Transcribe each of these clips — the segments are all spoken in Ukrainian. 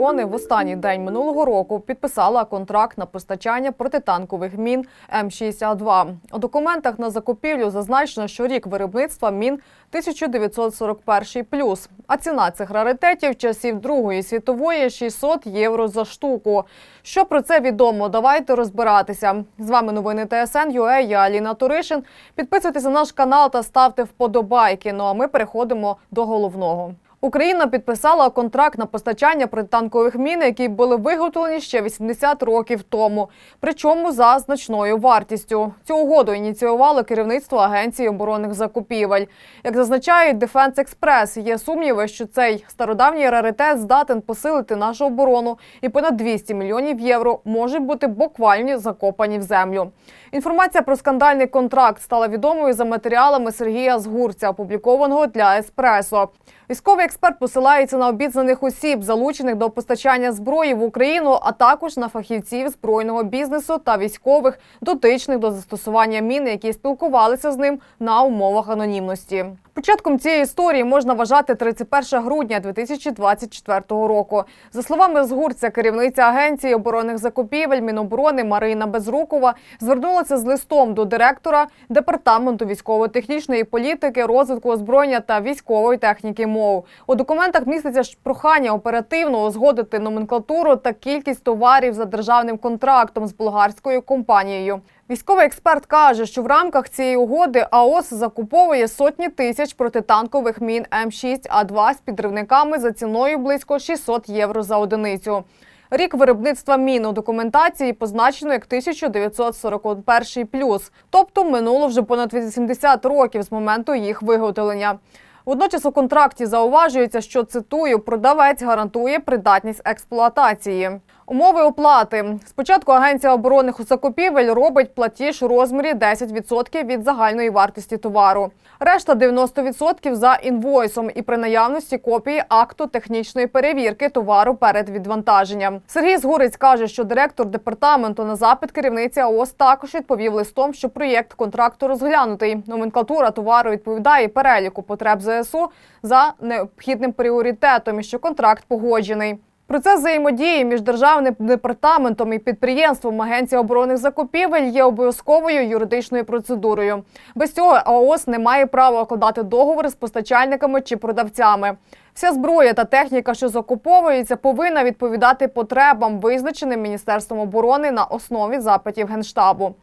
оборони в останній день минулого року підписала контракт на постачання протитанкових мін М-62. У документах на закупівлю зазначено, що рік виробництва мін 1941 а ціна цих раритетів часів Другої світової 600 євро за штуку. Що про це відомо? Давайте розбиратися. З вами новини ТСН ЮЕ, я Аліна Туришин. Підписуйтесь на наш канал та ставте вподобайки. Ну а ми переходимо до головного. Україна підписала контракт на постачання протитанкових мін, які були виготовлені ще 80 років тому, причому за значною вартістю. Цю угоду ініціювало керівництво Агенції оборонних закупівель. Як зазначає Defense Express, є сумніви, що цей стародавній раритет здатен посилити нашу оборону, і понад 200 мільйонів євро можуть бути буквально закопані в землю. Інформація про скандальний контракт стала відомою за матеріалами Сергія Згурця, опублікованого для Еспресо. Військовий експерт посилається на обізнаних осіб, залучених до постачання зброї в Україну, а також на фахівців збройного бізнесу та військових, дотичних до застосування мін, які спілкувалися з ним на умовах анонімності. Початком цієї історії можна вважати 31 грудня 2024 року. За словами Згурця, керівниця агенції оборонних закупівель Міноборони Марина Безрукова звернулася з листом до директора департаменту військово-технічної політики, розвитку озброєння та військової техніки МОВ. У документах міститься ж прохання оперативно узгодити номенклатуру та кількість товарів за державним контрактом з болгарською компанією. Військовий експерт каже, що в рамках цієї угоди АОС закуповує сотні тисяч протитанкових мін М6А2 з підривниками за ціною близько 600 євро за одиницю. Рік виробництва мін у документації позначено як 1941 плюс, тобто минуло вже понад 80 років з моменту їх виготовлення. Водночас у контракті зауважується, що цитую, продавець гарантує придатність експлуатації. Умови оплати. Спочатку Агенція оборонних закупівель робить платіж у розмірі 10% від загальної вартості товару. Решта 90% за інвойсом і при наявності копії акту технічної перевірки товару перед відвантаженням. Сергій Згурець каже, що директор департаменту на запит керівниці АОС також відповів листом, що проєкт контракту розглянутий. Номенклатура товару відповідає переліку потреб ЗСУ за необхідним пріоритетом і що контракт погоджений. Процес взаємодії між державним департаментом і підприємством Агенції оборонних закупівель є обов'язковою юридичною процедурою. Без цього АОС не має права укладати договори з постачальниками чи продавцями. Вся зброя та техніка, що закуповується, повинна відповідати потребам, визначеним Міністерством оборони на основі запитів Генштабу.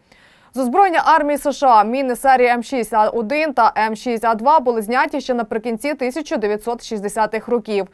З озброєння армії США міни серії М6А1 та М6А2 були зняті ще наприкінці 1960-х років.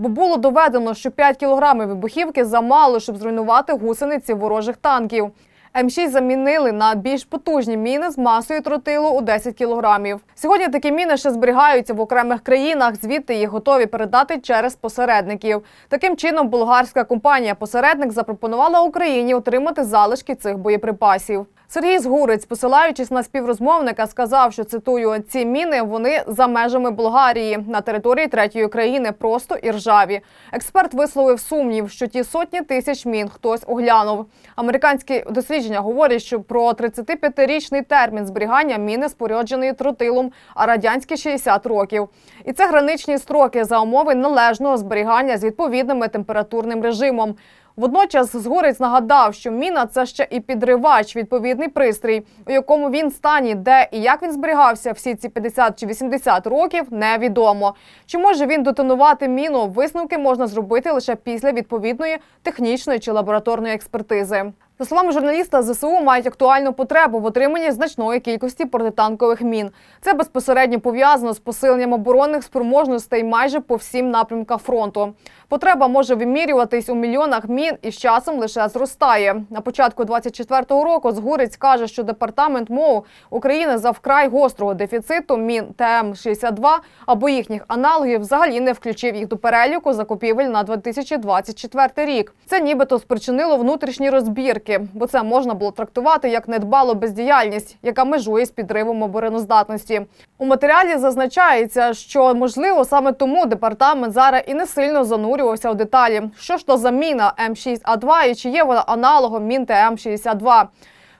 Бо було доведено, що 5 кілограмів вибухівки замало, щоб зруйнувати гусениці ворожих танків. М6 замінили на більш потужні міни з масою тротилу у 10 кілограмів. Сьогодні такі міни ще зберігаються в окремих країнах, звідти їх готові передати через посередників. Таким чином, болгарська компанія-посередник запропонувала Україні отримати залишки цих боєприпасів. Сергій Згурець, посилаючись на співрозмовника, сказав, що цитую: ці міни вони за межами Болгарії на території третьої країни просто і ржаві. Експерт висловив сумнів, що ті сотні тисяч мін хтось оглянув. Американські дослідження говорять, що про 35-річний термін зберігання міни спорядженої тротилом, а радянські 60 років. І це граничні строки за умови належного зберігання з відповідним температурним режимом. Водночас Згорець нагадав, що міна це ще і підривач, відповідний пристрій, у якому він стані, де і як він зберігався всі ці 50 чи 80 років, невідомо. Чи може він детонувати міну? Висновки можна зробити лише після відповідної технічної чи лабораторної експертизи. За словами журналіста, ЗСУ мають актуальну потребу в отриманні значної кількості протитанкових мін. Це безпосередньо пов'язано з посиленням оборонних спроможностей майже по всім напрямкам фронту. Потреба може вимірюватись у мільйонах мін і з часом лише зростає. На початку 24-го року Згурець каже, що департамент МОУ України за вкрай гострого дефіциту мін ТМ-62 або їхніх аналогів взагалі не включив їх до переліку закупівель на 2024 рік. Це нібито спричинило внутрішні розбірки, бо це можна було трактувати як недбалу бездіяльність, яка межує з підривом обороноздатності. У матеріалі зазначається, що можливо саме тому департамент зараз і не сильно занурювався у деталі. Що ж то за міна М6А2 і чи є вона аналогом мін ТМ-62?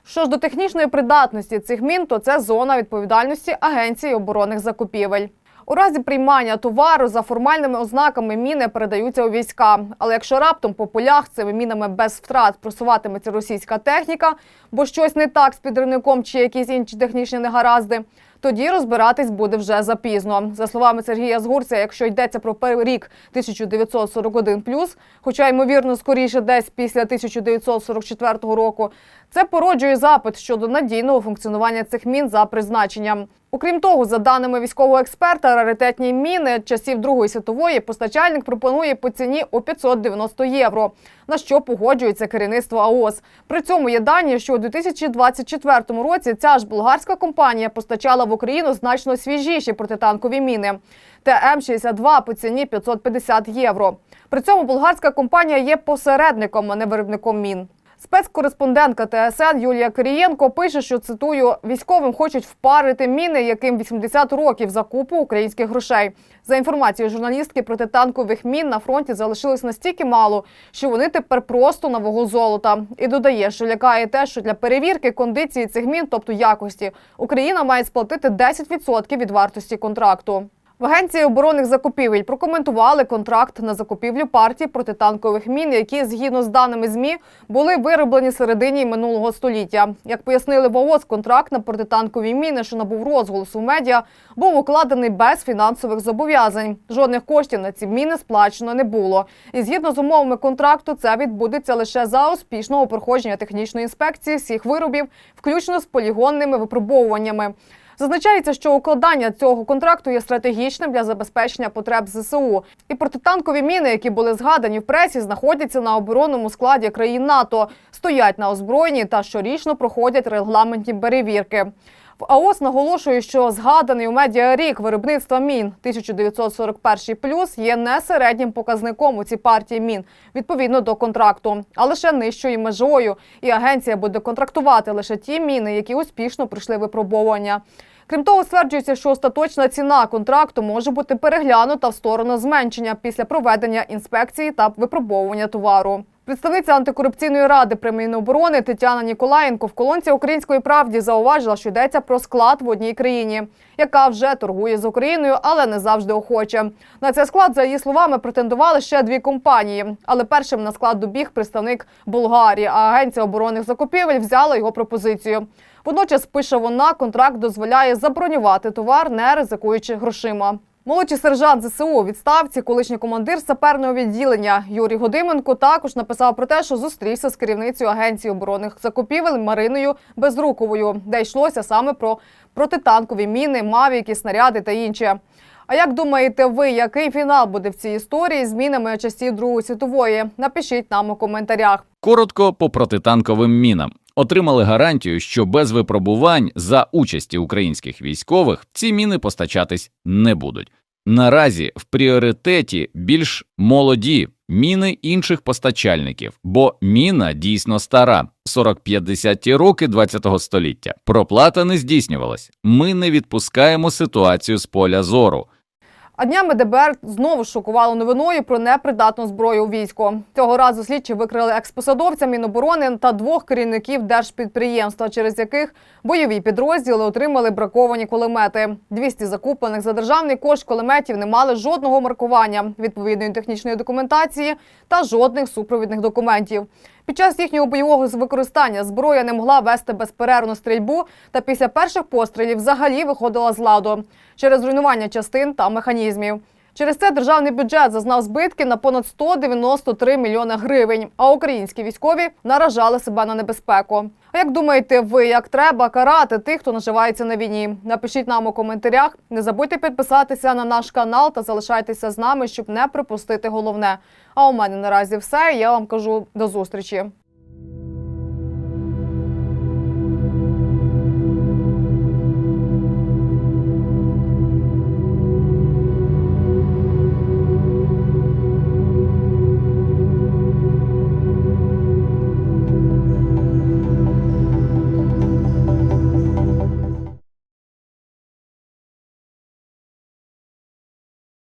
Що ж до технічної придатності цих мін, то це зона відповідальності Агенції оборонних закупівель. У разі приймання товару за формальними ознаками міни передаються у війська. Але якщо раптом по полях цими мінами без втрат просуватиметься російська техніка, бо щось не так з підривником чи якісь інші технічні негаразди, тоді розбиратись буде вже запізно. За словами Сергія Згурця, якщо йдеться про рік 1941+, хоча ймовірно скоріше десь після 1944 року, це породжує запит щодо надійного функціонування цих мін за призначенням. Окрім того, за даними військового експерта, раритетні міни часів Другої світової постачальник пропонує по ціні у 590 євро, на що погоджується керівництво АОС. При цьому є дані, що у 2024 році ця ж болгарська компанія постачала в Україну значно свіжіші протитанкові міни. ТМ-62 по ціні 550 євро. При цьому болгарська компанія є посередником, а не виробником мін. Спецкореспондентка ТСН Юлія Кирієнко пише, що цитую: військовим хочуть впарити міни, яким 80 років закупу українських грошей. За інформацією журналістки, протитанкових мін на фронті залишилось настільки мало, що вони тепер просто на вагу золота. І додає, що лякає те, що для перевірки кондиції цих мін, тобто якості, Україна має сплатити 10% від вартості контракту. В агенції оборонних закупівель прокоментували контракт на закупівлю партій протитанкових мін, які згідно з даними змі були вироблені середині минулого століття. Як пояснили в ООС, контракт на протитанкові міни, що набув розголосу в медіа, був укладений без фінансових зобов'язань. Жодних коштів на ці міни сплачено не було. І згідно з умовами контракту, це відбудеться лише за успішного проходження технічної інспекції всіх виробів, включно з полігонними випробовуваннями. Зазначається, що укладання цього контракту є стратегічним для забезпечення потреб ЗСУ. І протитанкові міни, які були згадані в пресі, знаходяться на оборонному складі країн НАТО, стоять на озброєнні та щорічно проходять регламентні перевірки. В АОС наголошує, що згаданий у медіа рік виробництва мін 1941 плюс є не середнім показником у цій партії мін відповідно до контракту, а лише нижчою межою. І агенція буде контрактувати лише ті міни, які успішно пройшли випробовування. Крім того, стверджується, що остаточна ціна контракту може бути переглянута в сторону зменшення після проведення інспекції та випробовування товару. Представниця антикорупційної ради при Міноборони Тетяна Ніколаєнко в колонці Української правді зауважила, що йдеться про склад в одній країні, яка вже торгує з Україною, але не завжди охоче. На цей склад, за її словами, претендували ще дві компанії. Але першим на склад добіг представник Болгарії, а агенція оборонних закупівель взяла його пропозицію. Водночас пише вона, контракт дозволяє забронювати товар, не ризикуючи грошима. Молодший сержант ЗСУ у відставці, колишній командир саперного відділення Юрій Годименко також написав про те, що зустрівся з керівницею агенції оборонних закупівель Мариною Безруковою, де йшлося саме про протитанкові міни, мавіки, снаряди та інше. А як думаєте ви, який фінал буде в цій історії з мінами часів Другої світової? Напишіть нам у коментарях. Коротко по протитанковим мінам. Отримали гарантію, що без випробувань за участі українських військових ці міни постачатись не будуть. Наразі в пріоритеті більш молоді міни інших постачальників, бо міна дійсно стара 40-50 роки ХХ століття. Проплата не здійснювалась. Ми не відпускаємо ситуацію з поля зору. А днями ДБР знову шокувало новиною про непридатну зброю у війську. Цього разу слідчі викрили експосадовця Міноборони та двох керівників держпідприємства, через яких бойові підрозділи отримали браковані кулемети. 200 закуплених за державний кошт кулеметів не мали жодного маркування, відповідної технічної документації та жодних супровідних документів. Під час їхнього бойового використання зброя не могла вести безперервну стрільбу та після перших пострілів взагалі виходила з ладу через руйнування частин та механізмів. Через це державний бюджет зазнав збитки на понад 193 мільйони гривень, а українські військові наражали себе на небезпеку. А як думаєте ви, як треба карати тих, хто наживається на війні? Напишіть нам у коментарях. Не забудьте підписатися на наш канал та залишайтеся з нами, щоб не пропустити головне. А у мене наразі все. Я вам кажу до зустрічі.